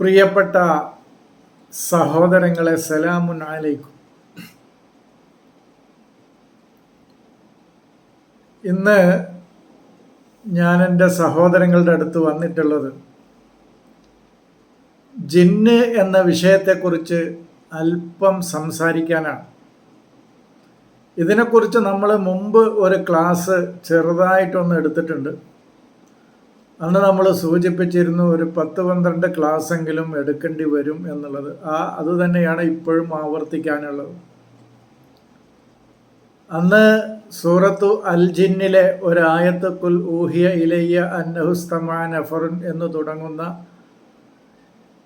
പ്രിയപ്പെട്ട സഹോദരങ്ങളെ സലാമുൻ അലൈക്കും. ഇന്ന് ഞാൻ എന്റെ സഹോദരങ്ങളുടെ അടുത്ത് വന്നിട്ടുള്ളത് ജിന്ന് എന്ന വിഷയത്തെക്കുറിച്ച് അല്പം സംസാരിക്കാനാണ്. ഇതിനെക്കുറിച്ച് നമ്മൾ മുമ്പ് ഒരു ക്ലാസ് ചെറുതായിട്ടൊന്ന് എടുത്തിട്ടുണ്ട്. അന്ന് നമ്മൾ സൂചിപ്പിച്ചിരുന്നു ഒരു പത്ത് പന്ത്രണ്ട് ക്ലാസ്സെങ്കിലും എടുക്കേണ്ടി വരും എന്നുള്ളത്. ആ അത് തന്നെയാണ് ഇപ്പോഴും ആവർത്തിക്കാനുള്ളത്. അന്ന് സൂറത്തു അൽ ജിന്നിലെ ഒരായത്ത് കുൽ ഊഹിയ ഇലയ്യ അന്നഹുസ്തമാൻ അഫറുൻ എന്ന് തുടങ്ങുന്ന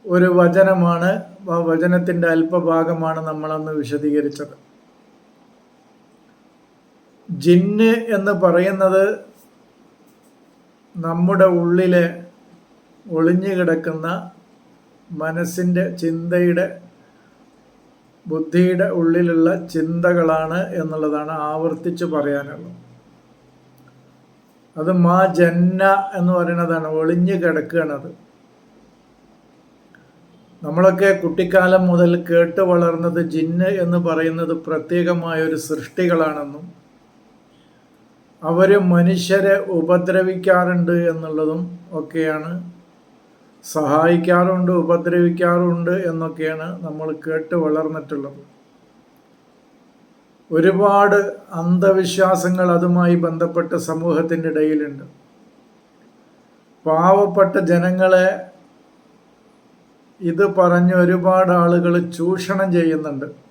ഒരു വചനമാണ്. ആ വചനത്തിന്റെ അല്പഭാഗമാണ് നമ്മളന്ന് വിശദീകരിച്ചത്. ജിന്ന് എന്ന് പറയുന്നത് നമ്മുടെ ഉള്ളിലെ ഒളിഞ്ഞു കിടക്കുന്ന മനസ്സിന്റെ ചിന്തയുടെ ബുദ്ധിയുടെ ഉള്ളിലുള്ള ചിന്തകളാണ് എന്നുള്ളതാണ് ആവർത്തിച്ച് പറയാനുള്ളത്. അത് മാ ജന്ന എന്ന് പറയുന്നതാണ് ഒളിഞ്ഞു കിടക്കുകയാണത് നമ്മളൊക്കെ കുട്ടിക്കാലം മുതൽ കേട്ട് വളർന്നത് ജിന്ന് എന്ന് പറയുന്നത് പ്രത്യേകമായ ഒരു സൃഷ്ടികളാണെന്നും അവർ മനുഷ്യരെ ഉപദ്രവിക്കാറുണ്ട് എന്നുള്ളതും ഒക്കെയാണ്. സഹായിക്കാറുണ്ട് ഉപദ്രവിക്കാറുണ്ട് എന്നൊക്കെയാണ് നമ്മൾ കേട്ട് വളർന്നിട്ടുള്ളത്. ഒരുപാട് അന്ധവിശ്വാസങ്ങൾ അതുമായി ബന്ധപ്പെട്ട് സമൂഹത്തിന്റെ ഇടയിലുണ്ട്. പാവപ്പെട്ട ജനങ്ങളെ ഇത് പറഞ്ഞ് ഒരുപാട് ആളുകൾ ചൂഷണം ചെയ്യുന്നുണ്ട്.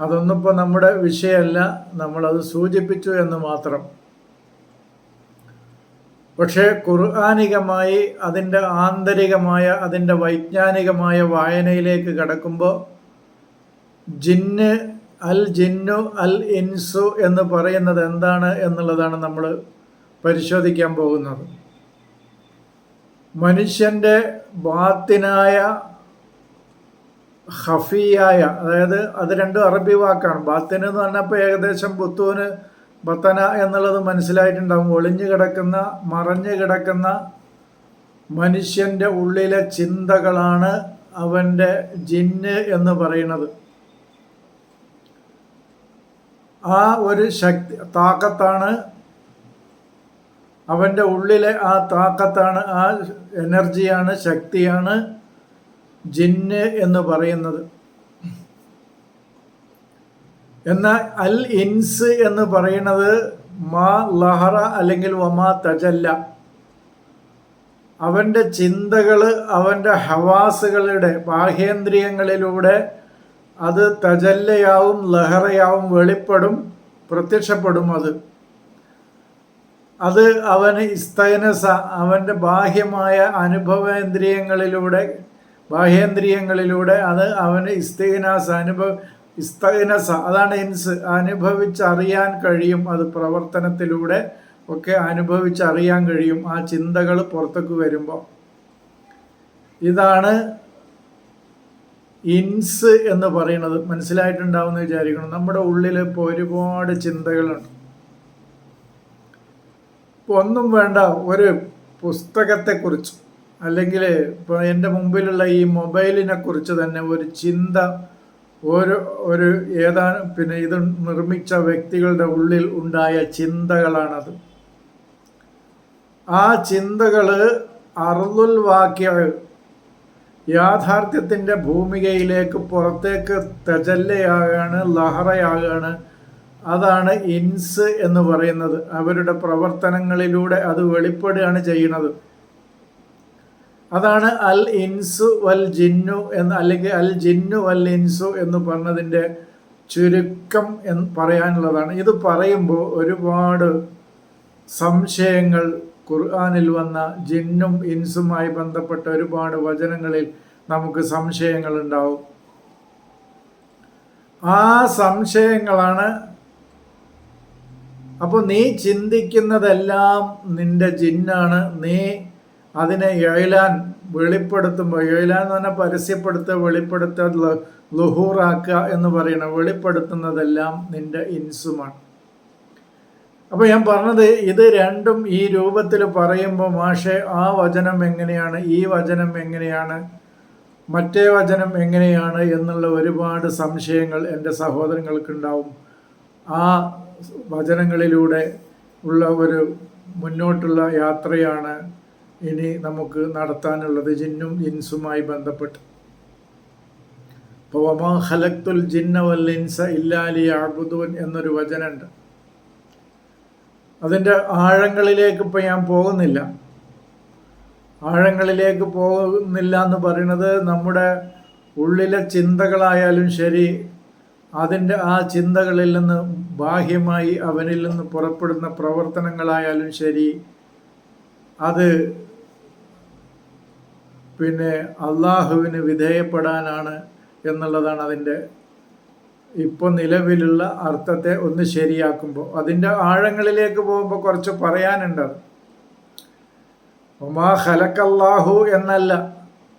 അതൊന്നും ഇപ്പോൾ നമ്മുടെ വിഷയമല്ല. നമ്മളത് സൂചിപ്പിച്ചു എന്ന് മാത്രം. പക്ഷേ ഖുർആാനികമായി അതിന്റെ ആന്തരികമായ അതിന്റെ വൈജ്ഞാനികമായ വായനയിലേക്ക് കടക്കുമ്പോൾ ജിന്ന് അൽ ജിന്നു അൽ ഇൻസു എന്ന് പറയുന്നത് എന്താണ് എന്നുള്ളതാണ് നമ്മൾ പരിശോധിക്കാൻ പോകുന്നത്. മനുഷ്യന്റെ ബാത്തിനായ ഹഫിയായ അതായത് അത് രണ്ടും അറബി വാക്കാണ്. ബാത്തിന് എന്ന് പറഞ്ഞപ്പോൾ ഏകദേശം പുത്തൂന് ബത്തന എന്നുള്ളത് മനസ്സിലായിട്ടുണ്ടാവും. ഒളിഞ്ഞു കിടക്കുന്ന മറഞ്ഞു കിടക്കുന്ന മനുഷ്യന്റെ ഉള്ളിലെ ചിന്തകളാണ് അവന്റെ ജിന്ന് എന്ന് പറയുന്നത്. ആ ഒരു ശക്തി താക്കത്താണ് അവന്റെ ഉള്ളിലെ ആ താക്കത്താണ് ആ എനർജിയാണ് ശക്തിയാണ് ജിന്ന് എന്ന് പറയുന്നത്. എന്നാൽ അൽ ഇൻസ് എന്ന് പറയുന്നത് മാ ലഹറ അല്ലെങ്കിൽ വമാ തജല്ല. അവന്റെ ചിന്തകൾ അവന്റെ ഹവാസുകളുടെ ബാഹ്യേന്ദ്രിയങ്ങളിലൂടെ അത് തജല്ലയാവും ലഹറയാവും വെളിപ്പെടും പ്രത്യക്ഷപ്പെടും അത്. അത് അവന് ഇസ്തൈനസ അവന്റെ ബാഹ്യമായ അനുഭവേന്ദ്രിയങ്ങളിലൂടെ ബാഹ്യേന്ദ്രിയങ്ങളിലൂടെ അത് അവന് ഇസ്തീനാസ് അനുഭവ ഇസ്തൈനസ അതാണ് ഇൻസ് അനുഭവിച്ചറിയാൻ കഴിയും. അത് പ്രവർത്തനത്തിലൂടെ ഒക്കെ അനുഭവിച്ചറിയാൻ കഴിയും. ആ ചിന്തകൾ പുറത്തേക്ക് വരുമ്പോൾ. ഇതാണ് ഇൻസ് എന്ന് പറയുന്നത്. മനസ്സിലായിട്ടുണ്ടാവുമെന്ന് വിചാരിക്കണം നമ്മുടെ ഉള്ളിൽ ഇപ്പോൾ ഒരുപാട് ചിന്തകളുണ്ട്. ഇപ്പോൾ ഒന്നും വേണ്ട. ഒരു പുസ്തകത്തെക്കുറിച്ച്. അല്ലെങ്കിൽ ഇപ്പോൾ എന്റെ മുമ്പിലുള്ള ഈ മൊബൈലിനെ കുറിച്ച് തന്നെ ഒരു ചിന്ത ഒരു ഒരു ഏതാണ് പിന്നെ ഇത് നിർമ്മിച്ച വ്യക്തികളുടെ ഉള്ളിൽ ഉണ്ടായ ചിന്തകളാണത്. ആ ചിന്തകൾ അറുതുൽ വാക്യ യാഥാർത്ഥ്യത്തിന്റെ ഭൂമികയിലേക്ക് പുറത്തേക്ക് തജല്ലയാകാണ് ലഹറയാകാണ്. അതാണ് ഇൻസ് എന്ന് പറയുന്നത്. അവരുടെ പ്രവർത്തനങ്ങളിലൂടെ അത് വെളിപ്പെടുകയാണ് ചെയ്യുന്നത്. അതാണ് അൽ ഇൻസു വൽ ജിന്നു എന്ന് അല്ലെങ്കിൽ അൽ ജിന്നു വൽ ഇൻസു എന്ന് പറഞ്ഞതിന്റെ ചുരുക്കം എന്ന് പറയാനുള്ളതാണ്. ഇത് പറയുമ്പോൾ ഒരുപാട് സംശയങ്ങൾ ഖുർആാനിൽ വന്ന ജിന്നും ഇൻസുമായി ബന്ധപ്പെട്ട ഒരുപാട് വചനങ്ങളിൽ നമുക്ക് സംശയങ്ങൾ ഉണ്ടാവും ആ സംശയങ്ങളാണ് അപ്പോൾ നീ ചിന്തിക്കുന്നതെല്ലാം നിന്റെ ജിന്നാണ് നീ അതിനെ എഴിലാൻ വെളിപ്പെടുത്തുമ്പോൾ എഴിലാൻ എന്ന് പറഞ്ഞാൽ പരസ്യപ്പെടുത്തുക വെളിപ്പെടുത്തുക ലുഹൂറാക്കുക എന്ന് പറയണം വെളിപ്പെടുത്തുന്നതെല്ലാം നിന്റെ ഇൻസുമാണ്. അപ്പോൾ ഞാൻ പറഞ്ഞത് ഇത് രണ്ടും ഈ രൂപത്തിൽ പറയുമ്പോൾ മാഷെ ആ വചനം എങ്ങനെയാണ് ഈ വചനം എങ്ങനെയാണ് മറ്റേ വചനം എങ്ങനെയാണ് എന്നുള്ള ഒരുപാട് സംശയങ്ങൾ എന്റെ സഹോദരങ്ങൾക്കുണ്ടാവും. ആ വചനങ്ങളിലൂടെ ഉള്ള ഒരു മുന്നോട്ടുള്ള യാത്രയാണ് ഇനി നമുക്ക് നടത്താനുള്ളത് ജിന്നും ഇൻസുമായി ബന്ധപ്പെട്ട്. ഇപ്പോൾ വമാ ഹലക്തുൽ ഇൻസ ഇല്ലാലി അബുദൂൻ എന്നൊരു വചനമുണ്ട്. അതിന്റെ ആഴങ്ങളിലേക്ക് ഇപ്പം ഞാൻ പോകുന്നില്ല. ആഴങ്ങളിലേക്ക് പോകുന്നില്ല എന്ന് പറയുന്നത് നമ്മുടെ ഉള്ളിലെ ചിന്തകളായാലും ശരി അതിന്റെ ആ ചിന്തകളിൽ നിന്ന് ബാഹ്യമായി അവനിൽ നിന്ന് പുറപ്പെടുന്ന പ്രവർത്തനങ്ങളായാലും ശരി അത് പിന്നെ അള്ളാഹുവിന് വിധേയപ്പെടാനാണ് എന്നുള്ളതാണ് അതിന്റെ ഇപ്പോൾ നിലവിലുള്ള അർത്ഥത്തെ ഒന്ന് ശരിയാക്കുമ്പോൾ അതിന്റെ ആഴങ്ങളിലേക്ക് പോകുമ്പോൾ കുറച്ച് പറയാനുണ്ട് ഒമാ ഹലക്കല്ലാഹു എന്നല്ല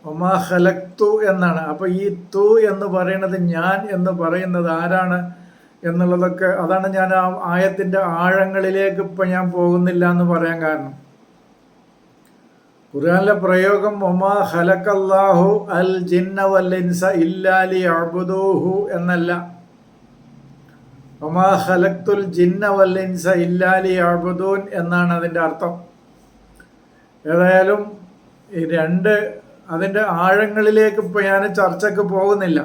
ഒമാ ഹലക്തു എന്നാണ്. അപ്പോൾ ഈ തു എന്ന് പറയുന്നത് ഞാൻ എന്ന് പറയുന്നത് ആരാണ് എന്നുള്ളതൊക്കെ അതാണ് ഞാൻ ആ ആയത്തിന്റെ ആഴങ്ങളിലേക്ക് ഇപ്പം ഞാൻ പോകുന്നില്ല എന്ന് പറയാൻ കാരണം. ഖുർആനിലെ പ്രയോഗം ഒമാ ഹലക്കല്ലാഹു അൽ ജിന്ന വല്ലിൻസ ഇല്ലാലി അബുദൂഹു എന്നല്ല. ഒമാ ഹലക്തുൽ ജിന്ന വല്ലിൻസ ഇല്ലാലി അബുദൂൻ എന്നാണ് അതിന്റെ അർത്ഥം. ഏതായാലും ഈ രണ്ട് അതിന്റെ ആഴങ്ങളിലേക്ക് ഇപ്പോൾ ഞാൻ ചർച്ചയ്ക്ക് പോകുന്നില്ല.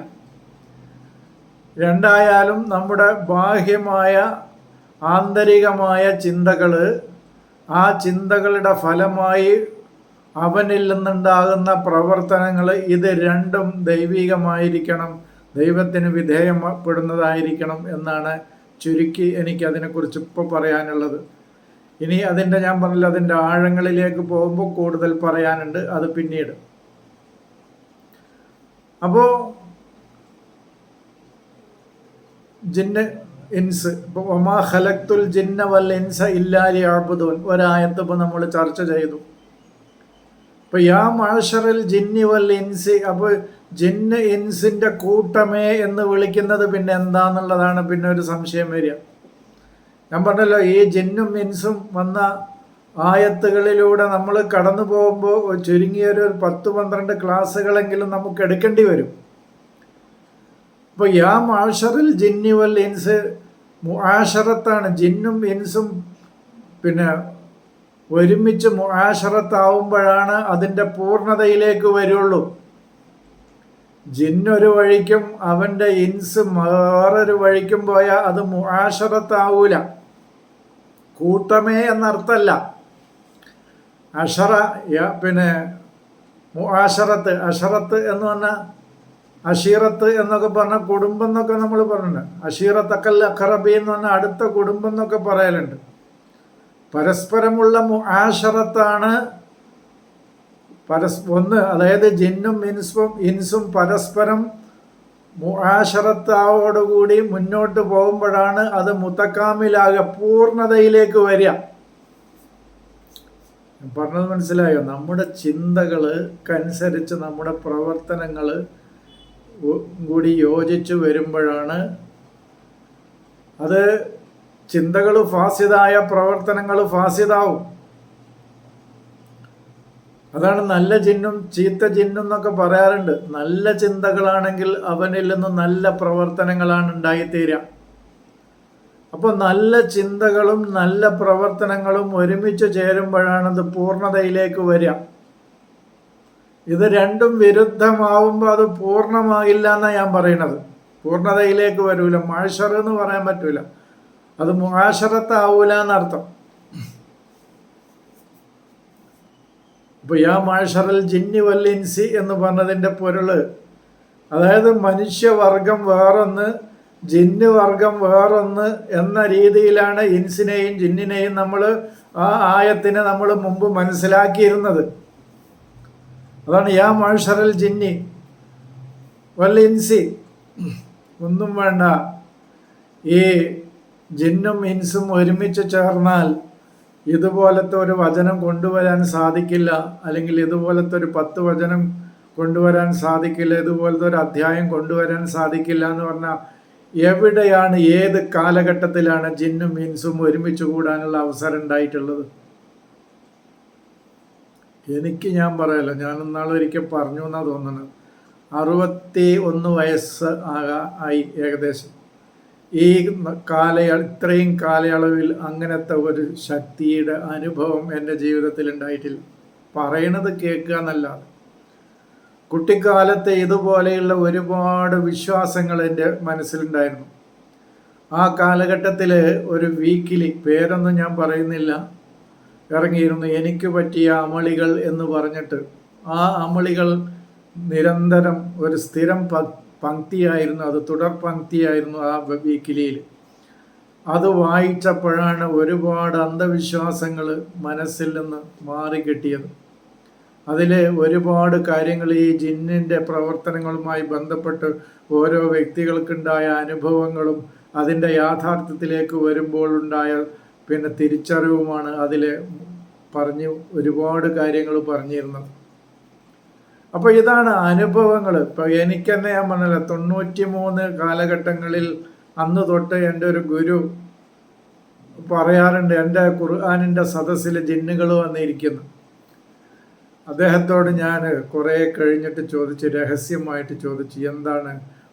രണ്ടായാലും നമ്മുടെ ബാഹ്യമായ ആന്തരികമായ ചിന്തകൾ ആ ചിന്തകളുടെ ഫലമായി അവനിൽ നിന്നുണ്ടാകുന്ന പ്രവർത്തനങ്ങൾ ഇത് രണ്ടും ദൈവികമായിരിക്കണം ദൈവത്തിന് വിധേയപ്പെടുന്നതായിരിക്കണം എന്നാണ് ചുരുക്കി എനിക്ക് അതിനെക്കുറിച്ച് ഇപ്പോൾ പറയാനുള്ളത്. ഇനി അതിന്റെ ഞാൻ പറഞ്ഞില്ല അതിന്റെ ആഴങ്ങളിലേക്ക് പോകുമ്പോൾ കൂടുതൽ പറയാനുണ്ട് അത് പിന്നീട്. അപ്പോൾ ജിന്ന ഇൻസ് ഇപ്പോൾ ഒമാ ഹലക്തുൽ ജിന്ന വൽ ഇൻസ ഇല്ലാലി ആബുദൂൻ ഒരായത്ത് ഇപ്പോൾ നമ്മൾ ചർച്ച ചെയ്തു. അപ്പോൾ യാ മാഷറിൽ ജിന്നി വൽ ഇൻസി അപ്പോൾ ജിന്ന് ഇൻസിന്റെ കൂട്ടമേ എന്ന് വിളിക്കുന്നത് പിന്നെ എന്താന്നുള്ളതാണ് പിന്നെ ഒരു സംശയം വരിക. ഞാൻ പറഞ്ഞല്ലോ ഈ ജിന്നും ഇൻസും വന്ന ആയത്തുകളിലൂടെ നമ്മൾ കടന്നു പോകുമ്പോൾ ചുരുങ്ങിയൊരു പത്ത് പന്ത്രണ്ട് ക്ലാസ്സുകളെങ്കിലും നമുക്ക് എടുക്കേണ്ടി വരും. അപ്പോൾ യാ മാഷറിൽ ജിന്നി വൽ ഇൻസ് ആഷറത്താണ് ജിന്നും ഇൻസും പിന്നെ ഒരുമിച്ച് മുഴാശറത്താവുമ്പോഴാണ് അതിന്റെ പൂർണതയിലേക്ക് വരുള്ളൂ. ജിന്നൊരു വഴിക്കും അവന്റെ ഇൻസ് വേറൊരു വഴിക്കും പോയാൽ അത് മുഴാശറത്താവൂല കൂട്ടമേ എന്നർത്ഥമല്ല അഷറ പിന്നെ മുആശറത്ത് അഷറത്ത് എന്ന് പറഞ്ഞാൽ അഷീറത്ത് എന്നൊക്കെ പറഞ്ഞ കുടുംബം എന്നൊക്കെ നമ്മൾ പറഞ്ഞിട്ടുണ്ട്. അഷീറത്തക്കൽ അഖറബി എന്ന് പറഞ്ഞാൽ അടുത്ത കുടുംബം എന്നൊക്കെ പറയലുണ്ട്. പരസ്പരമുള്ള മുആഷറത്താണ് പരസ് ഒന്ന് അതായത് ജിന്നും ഇൻസും ഇൻസും പരസ്പരം മുആഷറത്തോടുകൂടി മുന്നോട്ട് പോകുമ്പോഴാണ് അത് മുത്തക്കാമിലാകെ പൂർണതയിലേക്ക് വരിക. പറഞ്ഞത് മനസ്സിലായോ? നമ്മുടെ ചിന്തകൾക്കനുസരിച്ച് നമ്മുടെ പ്രവർത്തനങ്ങൾ കൂടി യോജിച്ച് വരുമ്പോഴാണ് അത് ചിന്തകൾ ഫാസിതായ പ്രവർത്തനങ്ങൾ ഫാസിതാവും അതാണ് നല്ല ചിഹ്നം ചീത്ത ചിഹ്നം എന്നൊക്കെ പറയാറുണ്ട്. നല്ല ചിന്തകളാണെങ്കിൽ അവനിൽ നിന്ന് നല്ല പ്രവർത്തനങ്ങളാണ് ഉണ്ടായിത്തീരുക അപ്പോൾ നല്ല ചിന്തകളും നല്ല പ്രവർത്തനങ്ങളും ഒരുമിച്ച് ചേരുമ്പോഴാണ് അത് പൂർണതയിലേക്ക് വരിക. ഇത് രണ്ടും വിരുദ്ധമാവുമ്പോൾ അത് പൂർണമായില്ല എന്നാണ് ഞാൻ പറയുന്നത് പൂർണതയിലേക്ക് വരൂല. മാഷർ എന്ന് പറയാൻ പറ്റൂല. അത് മുഴാശറത്താവൂല എന്നർത്ഥം. ഇപ്പോൾ യാ മാഷറൽ ജിന്നി വല്ലിൻസി എന്ന് പറഞ്ഞതിന്റെ പൊരുൾ. അതായത് മനുഷ്യവർഗം വേറൊന്ന് ജിന്ന് വർഗം വേറൊന്ന് എന്ന രീതിയിലാണ് ഇൻസിനെയും ജിന്നിനെയും നമ്മൾ ആ ആയത്തിനെ നമ്മൾ മുമ്പ് മനസ്സിലാക്കിയിരുന്നത്. അതാണ് യാ മാഷറൽ ജിന്നി വല്ലിൻസി ഒന്നും വേണ്ട. ഈ ജിന്നും ഇൻസും ഒരുമിച്ച് ചേർന്നാൽ ഇതുപോലത്തെ ഒരു വചനം കൊണ്ടുവരാൻ സാധിക്കില്ല അല്ലെങ്കിൽ ഇതുപോലത്തെ ഒരു പത്ത് വചനം കൊണ്ടുവരാൻ സാധിക്കില്ല ഇതുപോലത്തെ ഒരു അധ്യായം കൊണ്ടുവരാൻ സാധിക്കില്ല എന്ന് പറഞ്ഞാൽ എവിടെയാണ് ഏത് കാലഘട്ടത്തിലാണ് ജിന്നും ഇൻസും ഒരുമിച്ച് കൂടാനുള്ള അവസരം ഉണ്ടായിട്ടുള്ളത്? എനിക്ക് ഞാൻ പറയല്ലോ ഞാൻ ഇന്നാളൊരിക്കൽ പറഞ്ഞു എന്നാ തോന്നുന്നത് അറുപത്തി ഒന്ന് വയസ്സ് ആകാ ആയി ഏകദേശം. ഈ കാലയ ഇത്രയും കാലയളവിൽ അങ്ങനത്തെ ഒരു ശക്തിയുടെ അനുഭവം എന്റെ ജീവിതത്തിൽ ഉണ്ടായിട്ടില്ല. പറയണത് കേൾക്കുക എന്നല്ലാതെ. കുട്ടിക്കാലത്തെ ഇതുപോലെയുള്ള ഒരുപാട് വിശ്വാസങ്ങൾ എന്റെ മനസ്സിലുണ്ടായിരുന്നു. ആ കാലഘട്ടത്തിൽ ഒരു വീക്കിലി പേരൊന്നും ഞാൻ പറയുന്നില്ല ഇറങ്ങിയിരുന്നു. എനിക്ക് പറ്റിയ അമളികൾ എന്ന് പറഞ്ഞിട്ട് ആ അമളികൾ നിരന്തരം ഒരു സ്ഥിരം പങ്ക്തിയായിരുന്നു അത് തുടർ പങ്ക്തിയായിരുന്നു ആ വീക്കിലിയിൽ അത് വായിച്ചപ്പോഴാണ് ഒരുപാട് അന്ധവിശ്വാസങ്ങൾ മനസ്സിൽ നിന്ന് മാറി കിട്ടിയത് അതിൽ ഒരുപാട് കാര്യങ്ങൾ ഈ ജിന്നിന്റെ പ്രവർത്തനങ്ങളുമായി ബന്ധപ്പെട്ട് ഓരോ വ്യക്തികൾക്കുണ്ടായ അനുഭവങ്ങളും അതിന്റെ യാഥാർത്ഥ്യത്തിലേക്ക് വരുമ്പോൾ ഉണ്ടായ പിന്നെ തിരിച്ചറിവുമാണ് അതിൽ പറഞ്ഞു ഒരുപാട് കാര്യങ്ങൾ പറഞ്ഞിരുന്നത്. അപ്പോൾ ഇതാണ് അനുഭവങ്ങൾ ഇപ്പോൾ എനിക്ക് തന്നെ ഞാൻ പറഞ്ഞില്ല തൊണ്ണൂറ്റി മൂന്ന് കാലഘട്ടങ്ങളിൽ അന്ന് തൊട്ട് എന്റെ ഒരു ഗുരു പറയാറുണ്ട് എന്റെ ഖുർആാനിന്റെ സദസ്സിൽ ജിന്നുകൾ വന്നിരിക്കുന്നു. അദ്ദേഹത്തോട് ഞാൻ കുറേ കഴിഞ്ഞിട്ട് ചോദിച്ച് രഹസ്യമായിട്ട് ചോദിച്ചു എന്താണ്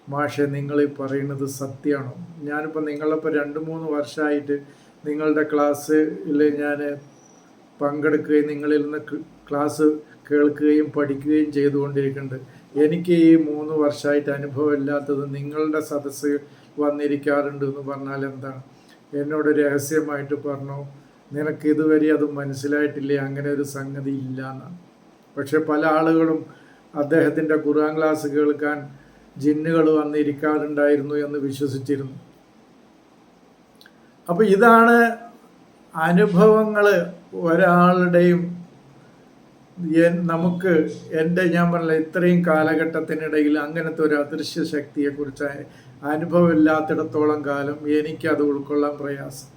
മാഷെ നിങ്ങൾ ഈ പറയുന്നത് സത്യമാണോ? ഞാനിപ്പോൾ നിങ്ങളിപ്പോൾ രണ്ട് മൂന്ന് വർഷമായിട്ട് നിങ്ങളുടെ ക്ലാസ്സിൽ ഞാൻ പങ്കെടുക്കുകയും നിങ്ങളിൽ നിന്ന് ക്ലാസ് കേൾക്കുകയും പഠിക്കുകയും ചെയ്തുകൊണ്ടിരിക്കുന്നുണ്ട്. എനിക്ക് ഈ മൂന്ന് വർഷമായിട്ട് അനുഭവം ഇല്ലാത്തത് നിങ്ങളുടെ സദസ്സ് വന്നിരിക്കാറുണ്ട് എന്ന് പറഞ്ഞാൽ എന്താണ്? എന്നോട് രഹസ്യമായിട്ട് പറഞ്ഞു നിനക്ക് ഇതുവരെ അത് മനസ്സിലായിട്ടില്ലേ? അങ്ങനെ ഒരു സംഗതി ഇല്ല എന്നാണ്. പക്ഷെ പല ആളുകളും അദ്ദേഹത്തിന്റെ ഖുർആൻ ക്ലാസ് കേൾക്കാൻ ജിന്നുകൾ വന്നിരിക്കാറുണ്ടായിരുന്നു എന്ന് വിശ്വസിച്ചിരുന്നു. അപ്പോൾ ഇതാണ് അനുഭവങ്ങൾ ഒരാളുടെയും നമുക്ക് എന്റെ ഞാൻ പറഞ്ഞ ഇത്രയും കാലഘട്ടത്തിനിടയിൽ അങ്ങനത്തെ ഒരു അദൃശ്യ ശക്തിയെക്കുറിച്ച് അനുഭവമില്ലാത്തിടത്തോളം കാലം എനിക്കത് ഉൾക്കൊള്ളാൻ പ്രയാസം.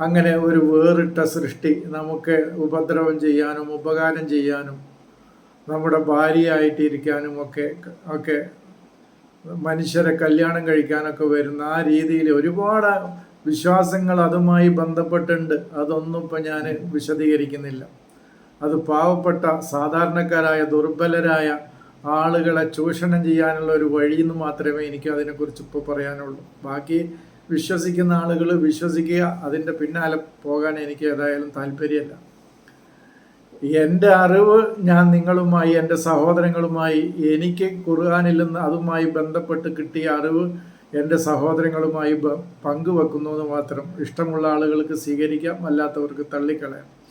അങ്ങനെ ഒരു വേറിട്ട സൃഷ്ടി നമുക്ക് ഉപദ്രവം ചെയ്യാനും ഉപകാരം ചെയ്യാനും നമ്മുടെ ഭാര്യയായിട്ടിരിക്കാനും ഒക്കെ ഒക്കെ മനുഷ്യരെ കല്യാണം കഴിക്കാനൊക്കെ വരുന്ന ആ രീതിയിൽ ഒരുപാട് വിശ്വാസങ്ങൾ അതുമായി ബന്ധപ്പെട്ടുണ്ട്. അതൊന്നും ഇപ്പം ഞാൻ വിശദീകരിക്കുന്നില്ല. അത് പാവപ്പെട്ട സാധാരണക്കാരായ ദുർബലരായ ആളുകളെ ചൂഷണം ചെയ്യാനുള്ള ഒരു വഴി എന്ന് മാത്രമേ എനിക്ക് അതിനെക്കുറിച്ച് ഇപ്പോൾ പറയാനുള്ളൂ. ബാക്കി വിശ്വസിക്കുന്ന ആളുകൾ വിശ്വസിക്കുക അതിന്റെ പിന്നാലെ പോകാൻ എനിക്ക് ഏതായാലും താല്പര്യമല്ല. എന്റെ അറിവ് ഞാൻ നിങ്ങളുമായി എന്റെ സഹോദരങ്ങളുമായി എനിക്ക് ഖുർആാനിൽ നിന്ന് അതുമായി ബന്ധപ്പെട്ട് കിട്ടിയ അറിവ് എന്റെ സഹോദരങ്ങളുമായി പങ്കുവെക്കുന്നു എന്ന് മാത്രം. ഇഷ്ടമുള്ള ആളുകൾക്ക് സ്വീകരിക്കാം അല്ലാത്തവർക്ക് തള്ളിക്കളയാം.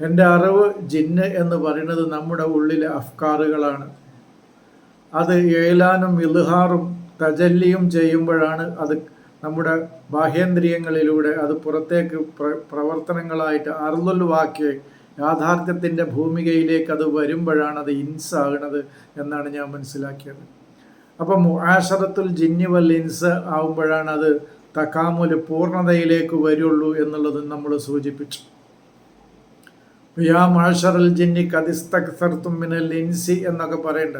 എന്റെ അറിവ് ജിന്ന് എന്ന് പറയുന്നത് നമ്മുടെ ഉള്ളിലെ അഫ്കാറുകളാണ്. അത് ഏലാനും ഇൽഹാറും തജല്ലിയും ചെയ്യുമ്പോഴാണ് അത് നമ്മുടെ ബാഹ്യേന്ദ്രിയങ്ങളിലൂടെ അത് പുറത്തേക്ക് പ്രവർത്തനങ്ങളായിട്ട് അറുതൽ വാക്യ യാഥാർത്ഥ്യത്തിന്റെ ഭൂമികയിലേക്ക് അത് വരുമ്പോഴാണ് അത് ഇൻസ് ആകുന്നത് എന്നാണ് ഞാൻ മനസ്സിലാക്കിയത്. അപ്പം മുആഷറത്തുൽ ജിന്നി വൽ ഇൻസ് ആകുമ്പോഴാണ് അത് തക്കാമുൽ പൂർണതയിലേക്ക് വരുള്ളൂ എന്നുള്ളത് നമ്മൾ സൂചിപ്പിച്ചു. യാ ജിന്നി ഇൻസി എന്നൊക്കെ പറയണ്ട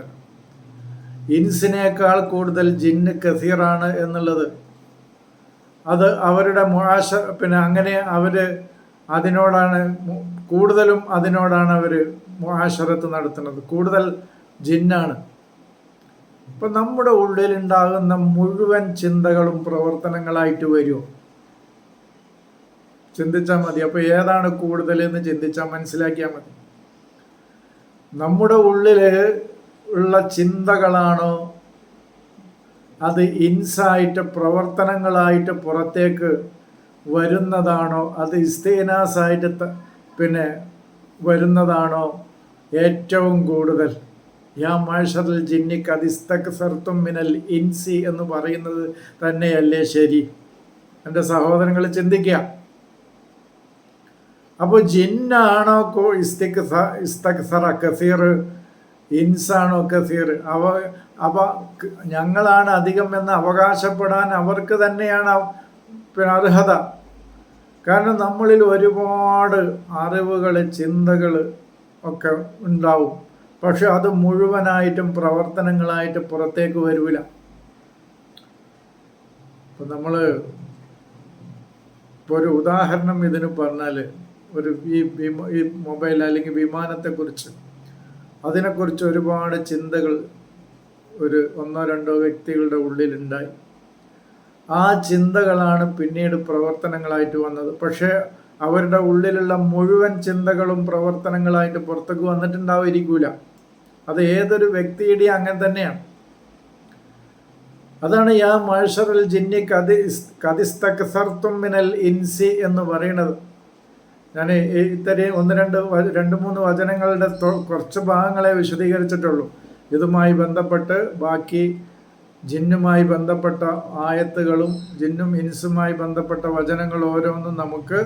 ഇൻസിനേക്കാൾ കൂടുതൽ ജിന്ന് കസീറാണ് എന്നുള്ളത്. അത് അവരുടെ മുഴാശ പിന്നെ അങ്ങനെ അവർ അതിനോടാണ് കൂടുതലും അതിനോടാണ് അവർ മുഹാശറത്ത് നടത്തുന്നത്. കൂടുതൽ ജിന്നാണ്. ഇപ്പം നമ്മുടെ ഉള്ളിലുണ്ടാകുന്ന മുഴുവൻ ചിന്തകളും പ്രവർത്തനങ്ങളായിട്ട് വരുമോ ചിന്തിച്ചാൽ മതി. അപ്പോൾ ഏതാണ് കൂടുതൽ എന്ന് ചിന്തിച്ചാൽ മനസ്സിലാക്കിയാൽ മതി. നമ്മുടെ ഉള്ളിൽ ഉള്ള ചിന്തകളാണോ? അത് ഇൻസായിട്ട് പ്രവർത്തനങ്ങളായിട്ട് പുറത്തേക്ക് വരുന്നതാണോ? അത് ഇസ്തീനാസായിട്ട് പിന്നെ വരുന്നതാണോ? ഏറ്റവും കൂടുതൽ. യാ മാഷറിൽ ജിന്നിക്ക് അതിസ്തക് സർത്തും മിനൽ ഇൻസി എന്ന് പറയുന്നത് തന്നെയല്ലേ ശരി. എന്റെ സഹോദരങ്ങൾ ചിന്തിക്കുക അപ്പോൾ ജിന്നാണോ ഇസ്തിക് ഇസ്തക് സറ കസീർ ഇൻസാണോ കസീർ? അവ അവ ഞങ്ങളാണ് അധികം എന്ന് അവകാശപ്പെടാൻ അവർക്ക് തന്നെയാണ് അർഹത. കാരണം നമ്മളിൽ ഒരുപാട് അറിവുകൾ ചിന്തകൾ ഒക്കെ ഉണ്ടാവും. പക്ഷെ അത് മുഴുവനായിട്ടും പ്രവർത്തനങ്ങളായിട്ട് പുറത്തേക്ക് വരില്ല അപ്പം നമ്മൾ ഇപ്പോൾ ഒരു ഉദാഹരണം ഇതിന് പറഞ്ഞാൽ ഒരു ഈ ഈ മൊബൈൽ അല്ലെങ്കിൽ വിമാനത്തെക്കുറിച്ച് അതിനെക്കുറിച്ച് ഒരുപാട് ചിന്തകൾ ഒരു ഒന്നോ രണ്ടോ വ്യക്തികളുടെ ഉള്ളിലുണ്ടായി. ആ ചിന്തകളാണ് പിന്നീട് പ്രവർത്തനങ്ങളായിട്ട് വന്നത്. പക്ഷേ അവരുടെ ഉള്ളിലുള്ള മുഴുവൻ ചിന്തകളും പ്രവർത്തനങ്ങളായിട്ട് പുറത്തേക്ക് വന്നിട്ടുണ്ടാവുമായിരിക്കൂല അത് ഏതൊരു വ്യക്തിയുടെയും അങ്ങനെ തന്നെയാണ്. അതാണ് യാ മഴഷറൽ ജിന്നി കതി കതിസ്തക്സർത്തും മിനൽ ഇൻസി എന്ന് പറയുന്നത്. ഞാൻ ഇത്രയും ഒന്ന് രണ്ട് രണ്ട് മൂന്ന് വചനങ്ങളുടെ കുറച്ച് ഭാഗങ്ങളെ വിശദീകരിച്ചിട്ടുള്ളൂ. ഇതുമായി ബന്ധപ്പെട്ട് ബാക്കി ജിന്നുമായി ബന്ധപ്പെട്ട ആയത്തുകളും ജിന്നും ഇൻസുമായി ബന്ധപ്പെട്ട വചനങ്ങൾ ഓരോന്നും നമുക്ക്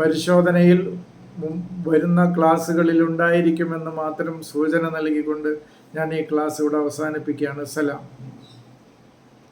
പരിശോധനയിൽ വരുന്ന ക്ലാസ്സുകളിൽ ഉണ്ടായിരിക്കുമെന്ന് മാത്രം സൂചന നൽകിക്കൊണ്ട് ഞാൻ ഈ ക്ലാസ് ഇവിടെ അവസാനിപ്പിക്കുകയാണ്. സലാം.